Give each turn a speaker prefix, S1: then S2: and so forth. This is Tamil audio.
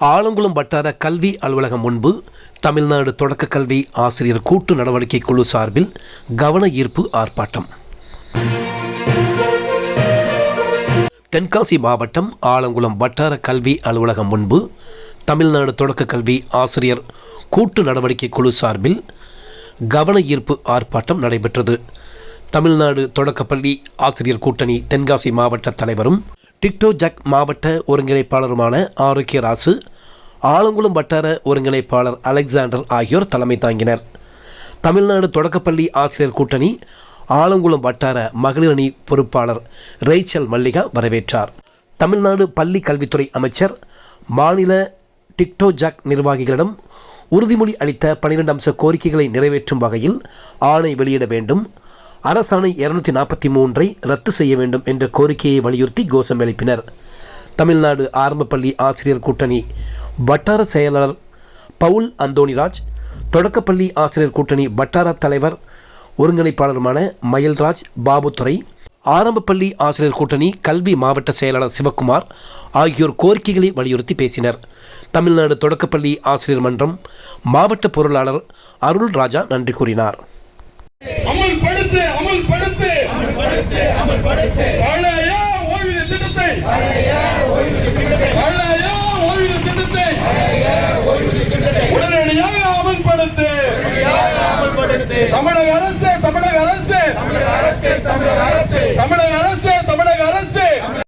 S1: ஆலங்குளம் வட்டார கல்வி அலுவலகம் முன்பு தமிழ்நாடு தொடக்க கல்வி ஆசிரியர் கூட்டு நடவடிக்கை குழு சார்பில் கவன ஈர்ப்பு ஆர்ப்பாட்டம். தென்காசி மாவட்டம் ஆலங்குளம் வட்டார கல்வி அலுவலகம் முன்பு தமிழ்நாடு தொடக்க கல்வி ஆசிரியர் கூட்டு நடவடிக்கை குழு சார்பில் கவன ஈர்ப்பு ஆர்ப்பாட்டம் நடைபெற்றது. தமிழ்நாடு தொடக்கப்பள்ளி ஆசிரியர் கூட்டணி தென்காசி மாவட்ட தலைவரும் டிக்டோ ஜக் மாவட்ட ஒருங்கிணைப்பாளருமான ஆரோக்கியராசு ஆலங்குளம் வட்டார ஒருங்கிணைப்பாளர் அலெக்சாண்டர் ஆகியோர் தலைமை தாங்கினர். தமிழ்நாடு தொடக்கப்பள்ளி ஆசிரியர் கூட்டணி ஆலங்குளம் வட்டார மகளிர் அணி பொறுப்பாளர் ரேச்சல் மல்லிகா வரவேற்றார். தமிழ்நாடு பள்ளி கல்வித்துறை அமைச்சர் மாநில டிக்டோ ஜாக் நிர்வாகிகளிடம் உறுதிமொழி அளித்த பனிரெண்டு அம்ச கோரிக்கைகளை நிறைவேற்றும் வகையில் ஆணை வெளியிட வேண்டும். அரசாணை இருநூத்தி நாற்பத்தி மூன்றை ரத்து செய்ய வேண்டும் என்ற கோரிக்கையை வலியுறுத்தி கோஷம் எழுப்பினர். தமிழ்நாடு ஆரம்பப்பள்ளி ஆசிரியர் கூட்டணி. வட்டார செயலாளர் பவுல் அந்தோணிராஜ் தொடக்கப்பள்ளி ஆசிரியர் கூட்டணி வட்டார தலைவர் ஒருங்கிணைப்பாளருமான மயில்ராஜ் பாபுத்துறை ஆரம்பப்பள்ளி ஆசிரியர் கூட்டணி கல்வி மாவட்ட செயலாளர் சிவக்குமார் ஆகியோர் கோரிக்கைகளை வலியுறுத்தி பேசினர். தமிழ்நாடு தொடக்கப்பள்ளி ஆசிரியர் மன்றம் மாவட்ட பொருளாளர் அருள் ராஜா நன்றி கூறினார்
S2: அமல்படுத்து அமல்படுத்து பழைய ஓய்வூதிய திட்டத்தை பழைய ஓய்வூதிய திட்டத்தை உடனடியாக அமல்படுத்து. தமிழக அரசு. தமிழக அரசு.